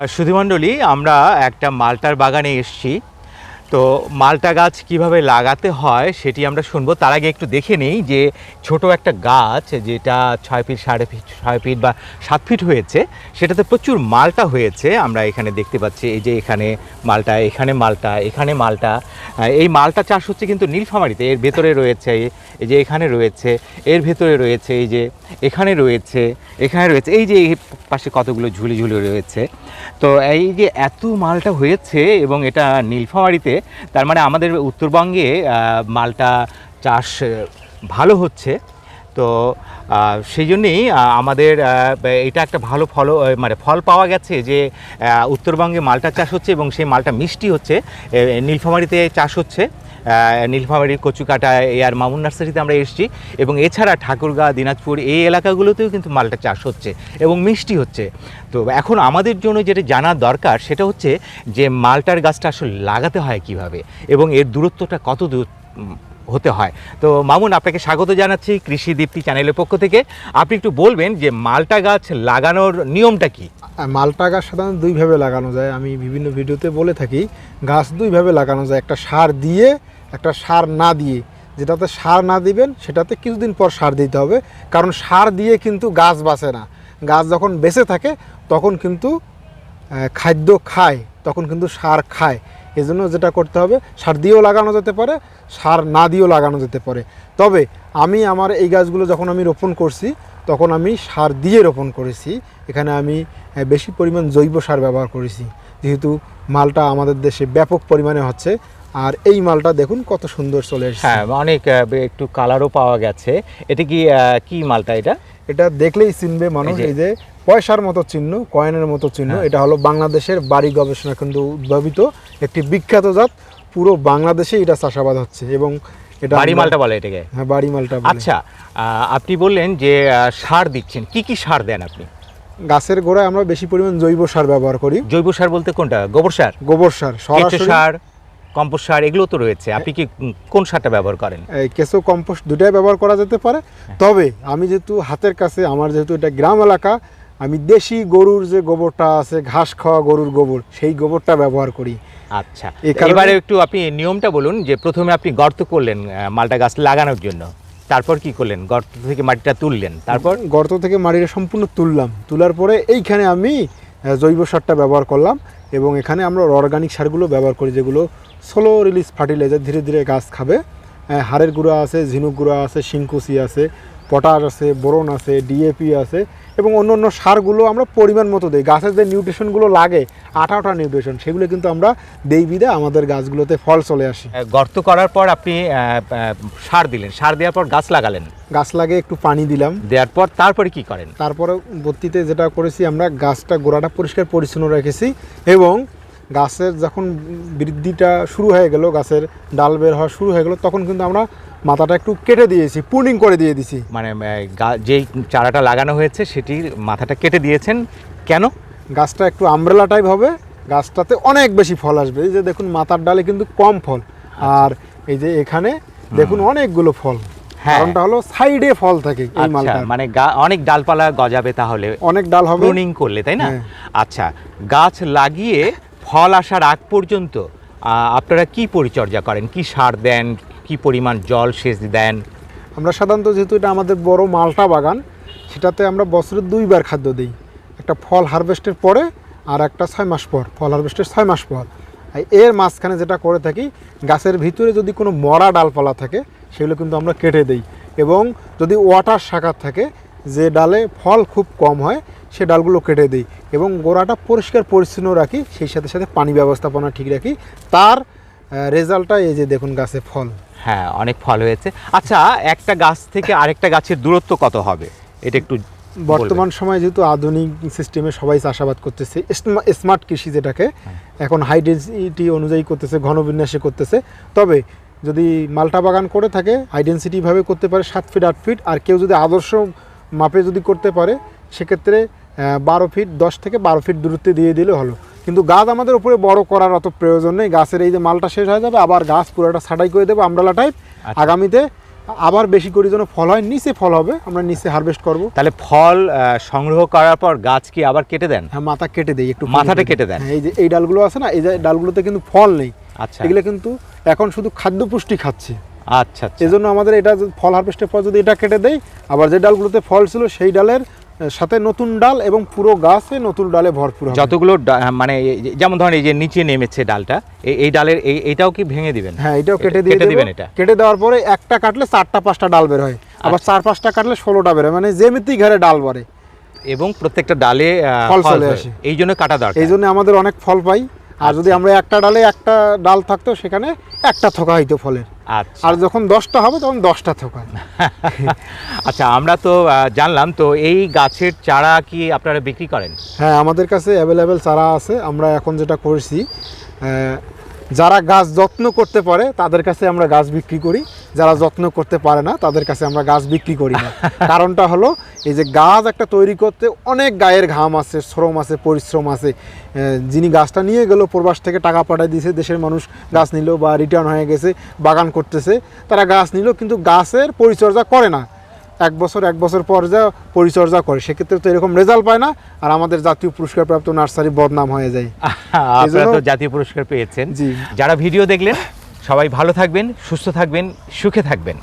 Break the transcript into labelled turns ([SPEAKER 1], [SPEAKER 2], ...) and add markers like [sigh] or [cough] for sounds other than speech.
[SPEAKER 1] সুধীমণ্ডলী আমরা একটা মালটার বাগানে এসেছি। তো মালটা গাছ কীভাবে লাগাতে হয় সেটি আমরা শুনব। তার আগে একটু দেখে নিই যে ছোট একটা গাছ যেটা ছয় ফিট, সাড়ে ফিট, ছয় ফিট বা সাত ফিট হয়েছে, সেটাতে প্রচুর মালটা হয়েছে। আমরা এখানে দেখতে পাচ্ছি এই যে এখানে মালটা এখানে মালটা এখানে মালটা। এই মালটা চাষ হচ্ছে কিন্তু নীলফামারিতে। এর ভেতরে রয়েছে, এই যে এখানে রয়েছে, এর ভেতরে রয়েছে, এই যে এখানে রয়েছে এখানে রয়েছে, এই যে এই পাশে কতগুলো ঝুলি ঝুলি রয়েছে। তো এই যে এত মালটা হয়েছে এবং এটা নীলফামারিতে তার মানে আমাদের উত্তরবঙ্গে মালটা চাষ ভালো হচ্ছে। তো সেই জন্যেই আমাদের এটা একটা ভালো ফল মানে ফল পাওয়া গেছে যে উত্তরবঙ্গে মালটা চাষ হচ্ছে এবং সেই মালটা মিষ্টি হচ্ছে। নীলফামারিতে চাষ হচ্ছে। আহ, নীলফামারীর কচুকাটা এয়ার মামুন নার্সারিতে আমরা এসেছি। এবং এছাড়া ঠাকুরগাঁ দিনাজপুর এই এলাকাগুলোতেও কিন্তু মালটা চাষ হচ্ছে এবং মিষ্টি হচ্ছে। তো এখন আমাদের জন্য যেটা জানার দরকার সেটা হচ্ছে যে মালটার গাছটা আসলে লাগাতে হয় কীভাবে এবং এর দূরত্বটা কত দূর হতে হয়। তো মামুন আপনাকে স্বাগত জানাচ্ছি কৃষি দীপ্তি চ্যানেলের পক্ষ থেকে। আপনি একটু বলবেন যে মালটা গাছ লাগানোর নিয়মটা কি?
[SPEAKER 2] মালটা গাছ সাধারণত দুইভাবে লাগানো যায়। আমি বিভিন্ন ভিডিওতে বলে থাকি গাছ দুইভাবে লাগানো যায়। একটা সার দিয়ে একটা সার না দিয়ে, যেটাতে সার না দিবেন, সেটাতে কিছুদিন পর সার দিতে হবে। কারণ সার দিয়ে কিন্তু গাছ বাঁচে না। গাছ যখন বেঁচে থাকে, তখন কিন্তু খাদ্য খায়, তখন কিন্তু সার খায়। এজন্য যেটা করতে হবে, সার দিয়েও লাগানো যেতে পারে, সার না দিয়েও লাগানো যেতে পারে। তবে আমি আমার এই গাছগুলো যখন আমি রোপণ করছি, তখন আমি সার দিয়ে রোপণ করেছি। এখানে আমি বেশি পরিমাণ জৈব সার ব্যবহার করেছি। যেহেতু মালটা আমাদের দেশে ব্যাপক পরিমাণে হচ্ছে আর এই মালটা দেখুন কত সুন্দর চলে এসেছে।
[SPEAKER 1] হ্যাঁ অনেক একটু কালারও পাওয়া গেছে। এটা কি কি মালটা এটা?
[SPEAKER 2] এটা দেখলেই চিনবে মানুষ
[SPEAKER 1] এই যে-
[SPEAKER 2] পয়সার মতো চিহ্ন কয়েনের মতো চিহ্ন।
[SPEAKER 1] হ্যাঁ।
[SPEAKER 2] এটা হলো বাংলাদেশের বাড়ি গবেষণা কেন্দ্র উদ্ভাবিত একটি বিখ্যাত জাত। পুরো বাংলাদেশে এটা চাষাবাদ হচ্ছে এবং এটা
[SPEAKER 1] বাড়ি মালটা বলে এটাকে?
[SPEAKER 2] হ্যাঁ বাড়ি মালটা
[SPEAKER 1] আচ্ছা আপনি বললেন যে সার দিচ্ছেন। কি কি সার দেন আপনি?
[SPEAKER 2] গাছের গোড়ায় আমরা বেশি পরিমাণ জৈব সার ব্যবহার করি।
[SPEAKER 1] জৈব সার বলতে কোনটা? গোবর সার?
[SPEAKER 2] গোবর সার সরাসরি
[SPEAKER 1] সার কম্পোস্ট সার এগুলো তো রয়েছে। আপনি কি কোন সারটা ব্যবহার করেন?
[SPEAKER 2] এই কেঁচো কম্পোস্ট দুটাই ব্যবহার করা যেতে পারে।
[SPEAKER 1] হ্যাঁ।
[SPEAKER 2] তবে আমি যেহেতু হাতের কাছে আমার যেহেতু এটা গ্রাম এলাকা আমি দেশি গরুর যে গোবরটা আছে ঘাস খাওয়া গরুর গোবর সেই গোবরটা ব্যবহার করি।
[SPEAKER 1] আচ্ছা। এবারে একটু আপনি নিয়মটা বলুন যে প্রথমে আপনি গর্ত করলেন মালটা গাছ লাগানোর জন্য। তারপর কি করলেন? গর্ত থেকে মাটিটা তুললেন। তারপর?
[SPEAKER 2] গর্ত থেকে মাটিটা সম্পূর্ণ তুললাম। তোলার পরে এইখানে আমি জৈব সারটা ব্যবহার করলাম। এবং এখানে আমরা অর্গানিক সারগুলো ব্যবহার করি, যেগুলো স্লো রিলিজ ফার্টিলাইজার ধীরে ধীরে গাছ খাবে। হাড়ের গুঁড়া আছে, ঝিনুক গুঁড়া আছে, শিংকুচি আছে পটাশ আছে বোরন আছে ডিএপি আছে এবং অন্য অন্য সারগুলো আমরা পরিমাণ মতো দিই। গাছের যে নিউট্রিশনগুলো লাগে আটা নিউট্রিশন সেগুলো কিন্তু আমরা দেই বিদে আমাদের গাছগুলোতে ফল চলে আসে।
[SPEAKER 1] গর্ত করার পর আপনি সার দিলেন। সার দেওয়ার পর গাছ লাগালেন।
[SPEAKER 2] গাছ লাগে একটু পানি দিলাম।
[SPEAKER 1] দেওয়ার পর তারপরে কি করেন?
[SPEAKER 2] তারপরে বর্তিতে যেটা করেছি আমরা গাছটা গোড়াটা পরিষ্কার পরিচ্ছন্ন রেখেছি এবং গাছের যখন বৃদ্ধিটা শুরু হয়ে গেল গাছের ডাল বের হওয়া শুরু হয়ে গেল তখন কিন্তু আমরা মাথাটা একটু কেটে দিয়েছি পুনিং করে দিয়ে দিছি।
[SPEAKER 1] মানে যেই চারাটা লাগানো হয়েছে সেটির মাথাটা কেটে দিয়েছেন। কেন?
[SPEAKER 2] গাছটা একটু আমব্রেলা টাইপ হবে গাছটাতে অনেক বেশি ফল আসবে। এই যে দেখুন মাথার ডালে কিন্তু কম ফল। আর এই যে এখানে দেখুন অনেকগুলো ফল।
[SPEAKER 1] হ্যাঁ।
[SPEAKER 2] কারণটা হলো সাইডে ফল থাকে এই
[SPEAKER 1] আচ্ছা
[SPEAKER 2] মালটা
[SPEAKER 1] মানে অনেক ডালপালা গজাবে তাহলে।
[SPEAKER 2] অনেক ডাল হবে।
[SPEAKER 1] প্রুনিং করলে তাই না?
[SPEAKER 2] হ্যাঁ।
[SPEAKER 1] আচ্ছা গাছ লাগিয়ে ফল আসার আগ পর্যন্ত আপনারা কি পরিচর্যা করেন? কি সার দেন? কি পরিমাণ জল সেচ দেন?
[SPEAKER 2] আমরা সাধারণত যেহেতু এটা আমাদের বড় মালটা বাগান, সেটাতে আমরা বছরে দুইবার খাদ্য দিই। একটা ফল হারভেস্টের পরে আর একটা ছয় মাস পর, ফল হারভেস্টের ছয় মাস পর। এর মাঝখানে যেটা করে থাকি, গাছের ভিতরে যদি কোনো মরা ডালপালা থাকে, সেগুলো কিন্তু আমরা কেটে দিই। এবং যদি ওয়াটার শাখা থাকে, যে ডালে ফল খুব কম হয়, সে ডালগুলো কেটে দিই। এবং গোড়াটা পরিষ্কার পরিচ্ছন্ন রাখি সেই সাথে সাথে পানি ব্যবস্থাপনা ঠিক রাখি। তার রেজাল্টটা এই যে দেখুন গাছে ফল।
[SPEAKER 1] হ্যাঁ অনেক ফল হয়েছে। আচ্ছা একটা গাছ থেকে আরেকটা গাছের দূরত্ব কত হবে? এটা একটু
[SPEAKER 2] বর্তমান সময়ে যেহেতু আধুনিক সিস্টেমে সবাই চাষাবাদ করতেছে স্মার্ট কৃষি যেটাকে এখন হাই ডেন্সিটি অনুযায়ী করতেছে ঘনবিন্যাসে করতেছে। তবে যদি মালটা বাগান করে থাকে হাই ডেন্সিটিভাবে করতে পারে সাত ফিট আট ফিট আর কেউ যদি আদর্শ মাপে যদি করতে পারে সেক্ষেত্রে বারো ফিট দশ থেকে বারো ফিট দূরত্বে দিয়ে দিলে হলো। কিন্তু গাছ আমাদের উপরে বড় করার অত প্রয়োজন নেই। গাছের এই যে মালটা শেষ হয়ে যাবে আবার গাছ পুরোটা ছাটাই করে দেবো আমডালা টাইপ
[SPEAKER 1] আচ্ছা।
[SPEAKER 2] আগামীতে আবার বেশি করে যেন ফল হয় নিচে ফল হবে আমরা নিচে হারভেস্ট করব।
[SPEAKER 1] তাহলে ফল সংগ্রহ করার পর গাছ কি আবার কেটে দেন?
[SPEAKER 2] হ্যাঁ মাথা কেটে দেই একটু।
[SPEAKER 1] মাথাটা কেটে দেন?
[SPEAKER 2] হ্যাঁ, এই যে এই ডালগুলো আছে না এই যে ডালগুলোতে কিন্তু ফল নেই।
[SPEAKER 1] আচ্ছা।
[SPEAKER 2] এগুলো কিন্তু এখন শুধু খাদ্য পুষ্টি খাচ্ছে।
[SPEAKER 1] আচ্ছা আচ্ছা।
[SPEAKER 2] এই জন্য আমাদের এটা ফল হারভেস্টের পর যদি এটা কেটে দেই আবার যে ডালগুলোতে ফল ছিল সেই ডালের সাথে নতুন ডাল এবং পুরো গাছে নতুন ডালে ভরপুর
[SPEAKER 1] যতগুলো মানে যেমন ধরেন এই যে নিচে নেমেছে ডালটা এই ডালের এই এইটাও কি ভেঙে দিবেন?
[SPEAKER 2] হ্যাঁ এটাও কেটে দিয়ে
[SPEAKER 1] দিবেন এটা?
[SPEAKER 2] কেটে দেওয়ার পরে একটা কাটলে চারটা পাঁচটা ডাল বের হয়। আবার চার পাঁচটা কাটলে ষোলোটা বের হয়। মানে যেমিতি ঘরে ডাল বাড়ে
[SPEAKER 1] এবং প্রত্যেকটা ডালে
[SPEAKER 2] ফল
[SPEAKER 1] ফল
[SPEAKER 2] চলে আসে।
[SPEAKER 1] এই জন্য কাটা দরকার।
[SPEAKER 2] এই জন্য আমাদের অনেক ফল পাই। আর যদি আমরা একটা ডালে একটা ডাল থাকতো সেখানে একটা থোকা হইতো ফলের।
[SPEAKER 1] আচ্ছা।
[SPEAKER 2] আর যখন দশটা হবে তখন দশটা থোকা। [laughs]
[SPEAKER 1] আচ্ছা আমরা তো জানলাম তো এই গাছের চারা কি আপনারা বিক্রি করেন?
[SPEAKER 2] হ্যাঁ আমাদের কাছে অ্যাভেলেবেল চারা আছে। আমরা এখন যেটা করছি যারা গাছ যত্ন করতে পারে তাদের কাছে আমরা গাছ বিক্রি করি। যারা যত্ন করতে পারে না তাদের কাছে আমরা গাছ বিক্রি করি না। কারণটা হলো এই যে গাছ একটা তৈরি করতে অনেক গায়ের ঘাম আছে শ্রম আছে পরিশ্রম আছে। যিনি গাছটা নিয়ে গেল প্রবাস থেকে টাকা পাঠিয়ে দিয়েছে দেশের মানুষ গাছ নিল বা রিটার্ন হয়ে গেছে বাগান করতেছে তারা গাছ নিল কিন্তু গাছের পরিচর্যা করে না। এক বছর এক বছর পর যা পরিচর্যা করে সেক্ষেত্রে তো এরকম রেজাল্ট পায় না আর আমাদের জাতীয় পুরস্কার প্রাপ্ত নার্সারি বদনাম হয়ে যায়।
[SPEAKER 1] জাতীয় পুরস্কার পেয়েছেন। যারা ভিডিও দেখলেন সবাই ভালো থাকবেন সুস্থ থাকবেন সুখে থাকবেন।